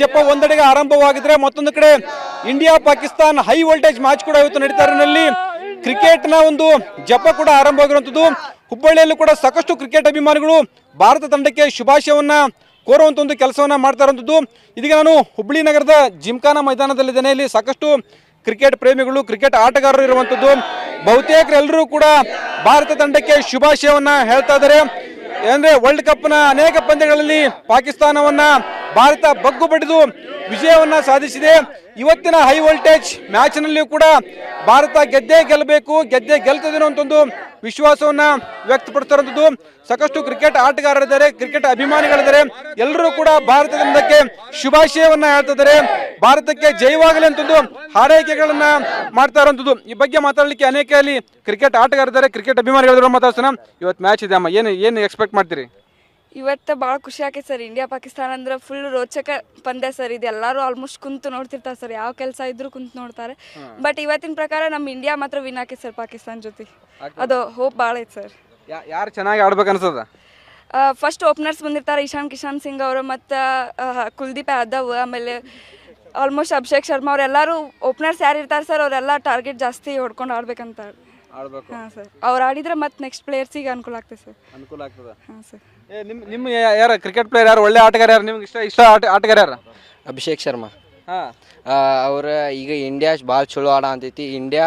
ಜಪ ಒಂದೆಡೆಗೆ ಆರಂಭವಾಗಿದ್ರೆ ಮತ್ತೊಂದು ಕಡೆ India Pakistan high voltage match ಕೂಡ ಇವತ್ತು ನಡೀತಾ ಕ್ರಿಕೆಟ್ನ ಒಂದು ಜಪ ಕೂಡ ಆರಂಭವಾಗಿರುವಂಥದ್ದು. ಹುಬ್ಬಳ್ಳಿಯಲ್ಲೂ ಕೂಡ ಸಾಕಷ್ಟು ಕ್ರಿಕೆಟ್ ಅಭಿಮಾನಿಗಳು ಭಾರತ ತಂಡಕ್ಕೆ ಶುಭಾಶಯವನ್ನ ಕೋರುವಂತ ಒಂದು ಕೆಲಸವನ್ನ ಮಾಡ್ತಾ ಇರುವಂಥದ್ದು. ಇದೀಗ ನಾನು ಹುಬ್ಬಳ್ಳಿ ನಗರದ ಜಿಮ್ಖಾನ ಮೈದಾನದಲ್ಲಿದ್ದೇನೆ ಇಲ್ಲಿ ಸಾಕಷ್ಟು ಕ್ರಿಕೆಟ್ ಪ್ರೇಮಿಗಳು, ಕ್ರಿಕೆಟ್ ಆಟಗಾರರು ಇರುವಂಥದ್ದು. ಬಹುತೇಕರೆಲ್ಲರೂ ಕೂಡ ಭಾರತ ತಂಡಕ್ಕೆ ಶುಭಾಶಯವನ್ನ ಹೇಳ್ತಾ ಇದ್ದಾರೆ. ಅಂದ್ರೆ ವರ್ಲ್ಡ್ ಕಪ್ನ ಅನೇಕ ಪಂದ್ಯಗಳಲ್ಲಿ ಪಾಕಿಸ್ತಾನವನ್ನ ಭಾರತ ಬಗ್ಗು ಬಡಿದು ವಿಜಯವನ್ನ ಸಾಧಿಸಿದೆ. ಇವತ್ತಿನ ಹೈ ವೋಲ್ಟೇಜ್ ಮ್ಯಾಚ್ನಲ್ಲಿಯೂ ಕೂಡ ಭಾರತ ಗೆದ್ದೇ ಗೆಲ್ಲಬೇಕು, ಗೆದ್ದೇ ಗೆಲ್ತದೆ ಅಂತೊಂದು ವಿಶ್ವಾಸವನ್ನ ವ್ಯಕ್ತಪಡಿಸ್ತಾರಂಥದ್ದು ಸಾಕಷ್ಟು ಕ್ರಿಕೆಟ್ ಆಟಗಾರರಿದ್ದಾರೆ, ಕ್ರಿಕೆಟ್ ಅಭಿಮಾನಿಗಳಿದ್ದಾರೆ. ಎಲ್ಲರೂ ಕೂಡ ಭಾರತ ತಂಡಕ್ಕೆ ಶುಭಾಶಯವನ್ನ ಹೇಳ್ತಿದ್ದಾರೆ ಭಾರತಕ್ಕೆ ಜಯವಾಗಲಿ ಅಂತಂದು ಹಾರೈಕೆಗಳನ್ನು ಮಾಡ್ತಾ ಇರುವಂಥದ್ದು ಈ ಬಗ್ಗೆ ಮಾತಾಡಲಿಕ್ಕೆ ಅನೇಕ ಅಲ್ಲಿ ಕ್ರಿಕೆಟ್ ಆಟಗಾರರಿದ್ದಾರೆ, ಕ್ರಿಕೆಟ್ ಅಭಿಮಾನಿಗಳಿದ್ದಾರೆ ಮಾತಾಡ್ಸೋಣ. ಇವತ್ತು ಮ್ಯಾಚ್ ಇದೆ ಅಮ್ಮ. ಏನು ಏನು ಎಕ್ಸ್ಪೆಕ್ಟ್ ಮಾಡ್ತೀರಿ? ಇವತ್ತು ಭಾಳ ಖುಷಿ ಆಕೈತೆ ಸರ್. ಇಂಡಿಯಾ ಪಾಕಿಸ್ತಾನ ಅಂದ್ರೆ ಫುಲ್ ರೋಚಕ ಪಂದ್ಯ ಸರ್. ಇದು ಎಲ್ಲರೂ ಆಲ್ಮೋಸ್ಟ್ ಕುಂತು ನೋಡ್ತಿರ್ತಾರೆ ಸರ್. ಯಾವ ಕೆಲಸ ಇದ್ರೂ ಕುಂತು ನೋಡ್ತಾರೆ. ಬಟ್ ಇವತ್ತಿನ ಪ್ರಕಾರ ನಮ್ಮ ಇಂಡಿಯಾ ಮಾತ್ರ ವಿನ್ ಆಕೈತೆ ಸರ್ ಪಾಕಿಸ್ತಾನ ಜೊತೆ. ಅದು ಹೋಪ್ ಭಾಳ ಐತೆ ಸರ್. ಯಾರು ಚೆನ್ನಾಗಿ ಆಡ್ಬೇಕು ಅನ್ಸದ? ಫಸ್ಟ್ ಓಪನರ್ಸ್ ಬಂದಿರ್ತಾರೆ ಇಶಾನ್ ಕಿಶಾನ್ ಸಿಂಗ್ ಅವರು ಮತ್ತು ಕುಲ್ದೀಪ್ ಯಾದವ್ ಆಮೇಲೆ ಆಲ್ಮೋಸ್ಟ್ ಅಭಿಷೇಕ್ ಶರ್ಮಾ ಅವರೆಲ್ಲರೂ ಓಪನರ್ಸ್ ಯಾರು ಇರ್ತಾರೆ ಸರ್ ಅವರೆಲ್ಲ ಟಾರ್ಗೆಟ್ ಜಾಸ್ತಿ ಹೊಡ್ಕೊಂಡು ಆಡ್ಬೇಕಂತ. ಆಡ್ಬೇಕು. ಹಾಂ ಸರ್ ಅವ್ರು ಆಡಿದ್ರೆ ಮತ್ತೆ ನೆಕ್ಸ್ಟ್ ಪ್ಲೇಯರ್ಸಿಗೆ ಅನುಕೂಲ ಆಗ್ತದೆ ಸರ್ ಅನುಕೂಲ ಆಗ್ತದೆ? ಹಾಂ ಸರ್ ಏ ನಿಮ್ಮ ನಿಮ್ಮ ಯಾರು ಕ್ರಿಕೆಟ್ ಪ್ಲೇಯರ್ ಯಾರು? ಒಳ್ಳೆ ಆಟಗಾರ ಯಾರು? ನಿಮ್ಗೆ ಇಷ್ಟ ಇಷ್ಟ ಆಟ ಆಟಗಾರ ಯಾರು? ಅಭಿಷೇಕ್ ಶರ್ಮಾ. ಹಾಂ. ಅವ್ರ ಈಗ ಇಂಡಿಯಾ ಭಾಳ ಚಲೋ ಆಡ ಅಂತೈತಿ. ಇಂಡಿಯಾ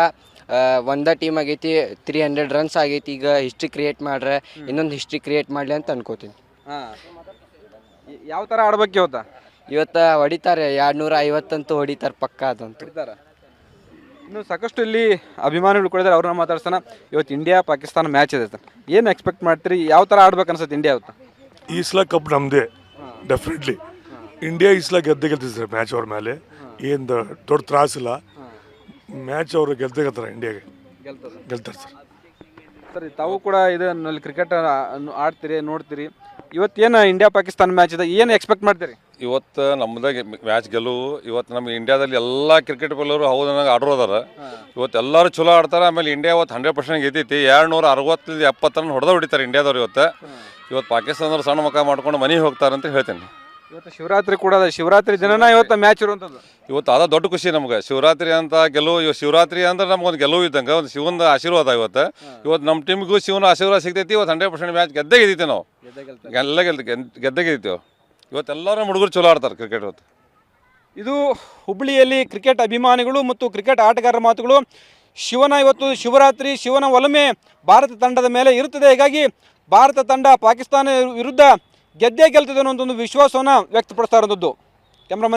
ಒಂದ ಟೀಮ್ ಆಗೈತಿ ತ್ರೀ ಹಂಡ್ರೆಡ್ ರನ್ಸ್ ಆಗೈತಿ. ಈಗ ಹಿಸ್ಟ್ರಿ ಕ್ರಿಯೇಟ್ ಮಾಡ್ರೆ ಇನ್ನೊಂದು ಹಿಸ್ಟ್ರಿ ಕ್ರಿಯೇಟ್ ಮಾಡಲಿ ಅಂತ ಅನ್ಕೋತೀನಿ. ಹಾಂ. ಯಾವ ಥರ ಆಡ್ಬೇಕು ಇವತ್ತ? ಇವತ್ತು ಹೊಡಿತಾರೆ. ಎರಡು ನೂರ ಐವತ್ತಂತೂ ಹೊಡಿತಾರೆ ಪಕ್ಕ ಅದಂತೂ. ಇನ್ನು ಸಾಕಷ್ಟು ಇಲ್ಲಿ ಅಭಿಮಾನಿಗಳು ಕೂಡ ಇದ್ದಾರೆ ಅವ್ರನ್ನ ಮಾತಾಡ್ಸೋಣ. ಇವತ್ತು ಇಂಡಿಯಾ ಪಾಕಿಸ್ತಾನ ಮ್ಯಾಚ್ ಇದೆ ಏನು ಎಕ್ಸ್ಪೆಕ್ಟ್ ಮಾಡ್ತೀರಿ? ಯಾವ ಥರ ಆಡ್ಬೇಕು ಅನ್ಸುತ್ತೆ ಇಂಡಿಯಾ ಅವತ್ತು ಈ ಸಲ ಕಪ್ ನಮ್ಮದೇ ಡೆಫಿನೆಟ್ಲಿ ಇಂಡಿಯಾ ಈ ಸಲ ಗೆದ್ದೆ ಗೆಲ್ತಿದೆ ಸರ್ ಮ್ಯಾಚ್ ಅವ್ರ ಮೇಲೆ. ಏನು ದೊಡ್ಡ ತ್ರಾಸಿಲ್ಲ ಮ್ಯಾಚ್ ಅವರು ಗೆದ್ದೆ ಗೆಲ್ತಾರೆ ಇಂಡಿಯಾಗೆ ಗೆಲ್ತಾರೆ ಸರ್. ಸರಿ ತಾವು ಕೂಡ ಇದನ್ನಲ್ಲಿ ಕ್ರಿಕೆಟ್ ಆಡ್ತೀರಿ ನೋಡ್ತೀರಿ. ಇವತ್ತೇನು ಇಂಡಿಯಾ ಪಾಕಿಸ್ತಾನ ಮ್ಯಾಚ್ ಇದೆ? ಏನು ಎಕ್ಸ್ಪೆಕ್ಟ್ ಮಾಡ್ತೀರಿ? ಇವತ್ತು ನಮ್ಮದಾಗ ಮ್ಯಾಚ್ ಗೆಲುವು ಇವತ್ತು ನಮ್ಮ ಇಂಡಿಯಾದಲ್ಲಿ ಎಲ್ಲ ಕ್ರಿಕೆಟ್ ಪ್ಲೇಯರು ನನಗೆ ಆಡೋರು ಅದಾರ. ಇವತ್ತು ಎಲ್ಲರೂ ಚಲೋ ಆಡ್ತಾರೆ ಆಮೇಲೆ ಇಂಡಿಯಾ ಇವತ್ತು ಹಂಡ್ರೆಡ್ ಪರ್ಸೆಂಟ್ ಗೆದ್ದೈತಿ. ಎರಡು ನೂರ ಅರವತ್ತರಿಂದ ಎಪ್ಪತ್ತರನ್ನು ರನ್ ಹೊಡೆದ ಹೊಡಿತಾರೆ ಇಂಡಿಯಾದವ್ರು ಇವತ್ತು. ಇವತ್ತು ಪಾಕಿಸ್ತಾನದವ್ರು ಸಣ್ಣ ಮುಖ ಮಾಡ್ಕೊಂಡು ಮನೆಗೆ ಹೋಗ್ತಾರಂತ ಅಂತ ಹೇಳ್ತೀನಿ. ಇವತ್ತು ಶಿವರಾತ್ರಿ ಕೂಡ ಅದ. ಶಿವರಾತ್ರಿ ದಿನನ ಇವತ್ತು ಮ್ಯಾಚ್ ಇರುವಂಥದ್ದು ಇವತ್ತು ಅದ ದೊಡ್ಡ ಖುಷಿ ನಮ್ಗೆ. ಶಿವರಾತ್ರಿ ಅಂತ ಗೆಲುವು ಇವತ್ತು ಶಿವರಾತ್ರಿ ಅಂದ್ರೆ ಒಂದು ಗೆಲುವು ಇದ್ದಂಗೆ ಒಂದು ಶಿವನ ಆಶೀರ್ವಾದ ಇವತ್ತು. ಇವತ್ತು ನಮ್ಮ ಟೀಮ್ಗೂ ಶಿವನ ಆಶೀರ್ವಾದ ಸಿಗ್ತೈತಿ ಇವತ್ತು ಹಂಡ್ರೆಡ್ ಪರ್ಸೆಂಟ್ ಮ್ಯಾಚ್ ಗೆದ್ದೇ ಗೆದ್ದೀವಿ ನಾವು. ಎಲ್ಲ ಗೆಲ್ ಗೆದ್ದೇ ಗೆದ್ದೀವಿ ಇವತ್ತು ಎಲ್ಲರೂ ನಮ್ಮ ಹುಡುಗರು ಚಲೋ ಆಡ್ತಾರೆ ಕ್ರಿಕೆಟ್ ಇವತ್ತು. ಇದು ಹುಬ್ಬಳ್ಳಿಯಲ್ಲಿ ಕ್ರಿಕೆಟ್ ಅಭಿಮಾನಿಗಳು ಮತ್ತು ಕ್ರಿಕೆಟ್ ಆಟಗಾರರ ಮಾತುಗಳು. ಶಿವನ ಇವತ್ತು ಶಿವರಾತ್ರಿ ಶಿವನ ಒಲಮೆ ಭಾರತ ತಂಡದ ಮೇಲೆ ಇರುತ್ತದೆ. ಹೀಗಾಗಿ ಭಾರತ ತಂಡ ಪಾಕಿಸ್ತಾನ ವಿರುದ್ಧ ಗೆದ್ದೇ ಗೆಲ್ತದೆ ಅನ್ನೋ ಒಂದು ವಿಶ್ವಾಸವನ್ನು ವ್ಯಕ್ತಪಡಿಸ್ತಾ ಇರೋದು ಕ್ಯಾಮ್ರಾಮನ್